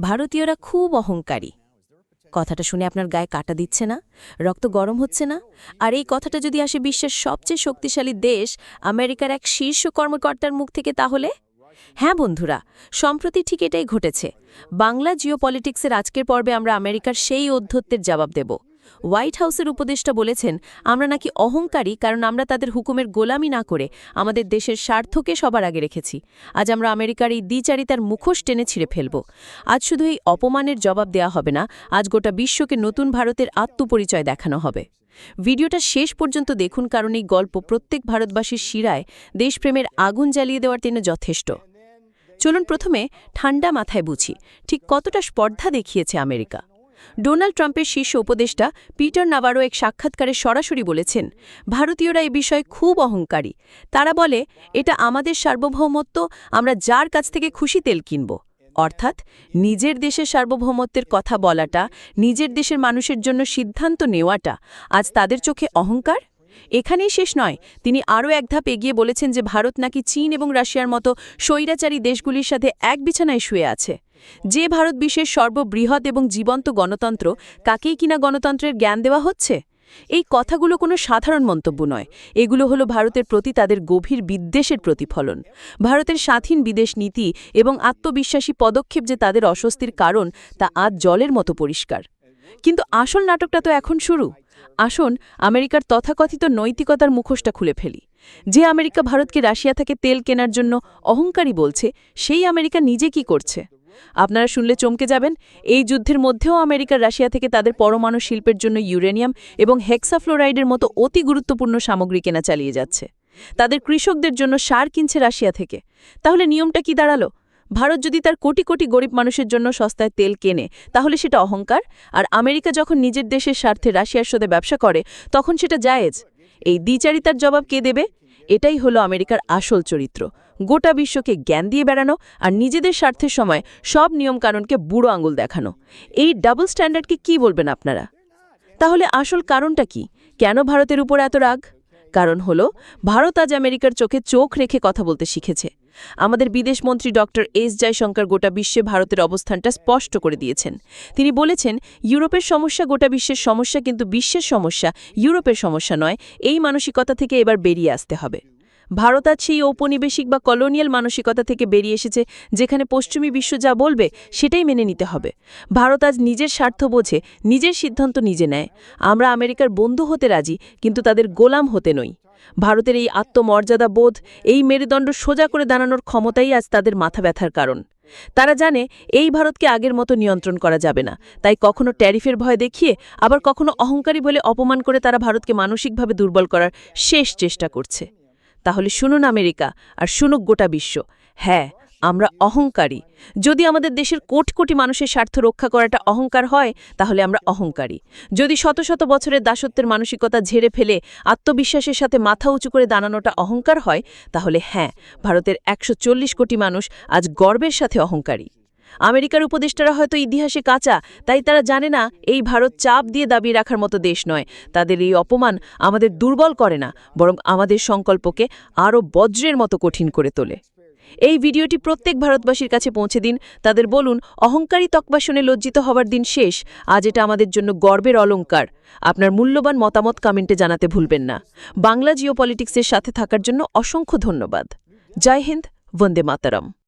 ভারতীয়রা খুব অহংকারী। কথাটা শুনে আপনার গায়ে কাটা দিচ্ছে না? রক্ত গরম হচ্ছে না? আর এই কথাটা যদি আসে বিশ্বের সবচেয়ে শক্তিশালী দেশ, আমেরিকার এক শীর্ষ কর্মকর্তার মুখ থেকে তাহলে? হ্যাঁ বন্ধুরা, সম্প্রতি ঠিক এটাই ঘটেছে। বাংলা জিও পলিটিক্সের আজকের পর্বে আমরা আমেরিকার সেই অধ্যত্বের জবাব দেব। হোয়াইট হাউসের উপদেষ্টা বলেছেন, আমরা নাকি অহংকারী, কারণ আমরা তাদের হুকুমের গোলামি না করে আমাদের দেশের স্বার্থকে সবার আগে রেখেছি। আজ আমরা আমেরিকার এই দ্বিচারিতার মুখোশ টেনে ছিঁড়ে ফেলব। আজ শুধু এই অপমানের জবাব দেয়া হবে না, আজ গোটা বিশ্বকে নতুন ভারতের আত্মপরিচয় দেখানো হবে। ভিডিওটা শেষ পর্যন্ত দেখুন, কারণ এই গল্প প্রত্যেক ভারতবাসীর শিরায় দেশপ্রেমের আগুন জ্বালিয়ে দেওয়ার জন্য যথেষ্ট। চলুন প্রথমে ঠান্ডা মাথায় বুঝি, ঠিক কতটা স্পর্ধা দেখিয়েছে আমেরিকা? ডোনাল্ড ট্রাম্পের শীর্ষ উপদেষ্টা পিটার নাভারো এক সাক্ষাৎকারে সরাসরি বলেছেন, ভারতীয়রা এ বিষয়ে খুব অহংকারী। তারা বলে, এটা আমাদের সার্বভৌমত্ব, আমরা যার কাছ থেকে খুশি তেল কিনব। অর্থাৎ নিজের দেশের সার্বভৌমত্বের কথা বলাটা, নিজের দেশের মানুষের জন্য সিদ্ধান্ত নেওয়াটা, আজ তাদের চোখে অহংকার? এখানেই শেষ নয়। তিনি আরও এক ধাপ এগিয়ে বলেছেন যে, ভারত নাকি চীন এবং রাশিয়ার মতো স্বৈরাচারী দেশগুলির সাথে এক বিছানায় শুয়ে আছে। যে ভারত বিশ্বের সর্ববৃহৎ এবং জীবন্ত গণতন্ত্র, কাকেই কিনা গণতন্ত্রের জ্ঞান দেওয়া হচ্ছে? এই কথাগুলো কোনো সাধারণ মন্তব্য নয়। এগুলো হলো ভারতের প্রতি তাদের গভীর বিদ্বেষের প্রতিফলন। ভারতের স্বাধীন বিদেশ নীতি এবং আত্মবিশ্বাসী পদক্ষেপ যে তাদের অস্বস্তির কারণ, তা আজ জলের মতো পরিষ্কার। কিন্তু আসল নাটকটা তো এখন শুরু। আসুন আমেরিকার তথাকথিত নৈতিকতার মুখোশটা খুলে ফেলি। যে আমেরিকা ভারতকে রাশিয়া থেকে তেল কেনার জন্য অহংকারী বলছে, সেই আমেরিকা নিজে কি করছে? আপনারা শুনলে চমকে যাবেন। এই যুদ্ধের মধ্যেও আমেরিকা রাশিয়া থেকে তাদের পরমাণু শিল্পের জন্য ইউরেনিয়াম এবং হেক্সাফ্লোরাইডের মতো অতি গুরুত্বপূর্ণ সামগ্রী কেনা চালিয়ে যাচ্ছে। তাদের কৃষকদের জন্য সার কিনছে রাশিয়া থেকে। তাহলে নিয়মটা কি দাঁড়াল? ভারত যদি তার কোটি কোটি গরিব মানুষের জন্য সস্তায় তেল কেনে, তাহলে সেটা অহংকার? আর আমেরিকা যখন নিজের দেশের স্বার্থে রাশিয়ার সাথে ব্যবসা করে, তখন সেটা জায়েজ? এই দ্বিচারিতার জবাব কে দেবে? এটাই হলো আমেরিকার আসল চরিত্র। গোটা বিশ্বকে জ্ঞান দিয়ে বেড়ানো আর নিজেদের স্বার্থের সময় সব নিয়মকানুনকে বুড়ো আঙুল দেখানো। এই ডাবল স্ট্যান্ডার্ডকে কি বলবেন আপনারা? তাহলে আসল কারণটা কি? কেন ভারতের উপর এত রাগ? কারণ হল, ভারত আজ আমেরিকার চোখে চোখ রেখে কথা বলতে শিখেছে। আমাদের বিদেশমন্ত্রী ডক্টর এস জয়শঙ্কর গোটা বিশ্বে ভারতের অবস্থানটা স্পষ্ট করে দিয়েছেন। তিনি বলেছেন, ইউরোপের সমস্যা গোটা বিশ্বের সমস্যা, কিন্তু বিশ্বের সমস্যা ইউরোপের সমস্যা নয়। এই মানসিকতা থেকে এবার বেরিয়ে আসতে হবে। ভারত আজ সেই ঔপনিবেশিক বা কলোনিয়াল মানসিকতা থেকে বেরিয়ে এসেছে, যেখানে পশ্চিমী বিশ্ব যা বলবে, সেটাই মেনে নিতে হবে। ভারত আজ নিজের স্বার্থ বোঝে, নিজের সিদ্ধান্ত নিজে নেয়। আমরা আমেরিকার বন্ধু হতে রাজি, কিন্তু তাদের গোলাম হতে নই। ভারতের এই আত্মমর্যাদা বোধ, এই মেরুদণ্ড সোজা করে দাঁড়ানোর ক্ষমতাই আজ তাদের মাথা ব্যথার কারণ। তারা জানে, এই ভারতকে আগের মতো নিয়ন্ত্রণ করা যাবে না। তাই কখনো ট্যারিফের ভয় দেখিয়ে, আবার কখনো অহংকারী বলে অপমান করে তারা ভারতকে মানসিকভাবে দুর্বল করার শেষ চেষ্টা করছে। তাহলে শুনুন আমেরিকা আর শুনুক গোটা বিশ্ব। হ্যাঁ আমরা অহংকারী। যদি আমাদের দেশের কোটি কোটি মানুষের স্বার্থ রক্ষা করাটা অহংকার হয়, তাহলে আমরা অহংকারী। যদি শত শত বছরের দাসত্বের মানসিকতা ঝেড়ে ফেলে আত্মবিশ্বাসের সাথে মাথা উঁচু করে দাঁড়ানোটা অহংকার হয়, তাহলে হ্যাঁ ভারতের একশো চল্লিশ কোটি মানুষ আজ গর্বের সাথে অহংকারী। আমেরিকার উপদেষ্টারা হয়তো ইতিহাসে কাঁচা, তাই তারা জানে না এই ভারত চাপ দিয়ে দাবি রাখার মতো দেশ নয়। তাদের এই অপমান আমাদের দুর্বল করে না, বরং আমাদের সংকল্পকে আরও বজ্রের মতো কঠিন করে তোলে। এই ভিডিওটি প্রত্যেক ভারতবাসীর কাছে পৌঁছে দিন। তাদের বলুন, অহংকারী তকবাসনে লজ্জিত হওয়ার দিন শেষ। আজ এটা আমাদের জন্য গর্বের অলঙ্কার আপনার মূল্যবান মতামত কমেন্টে জানাতে ভুলবেন না। বাংলা জিওপলিটিক্সের সাথে থাকার জন্য অসংখ্য ধন্যবাদ। জয় হিন্দ, বন্দে মাতারম।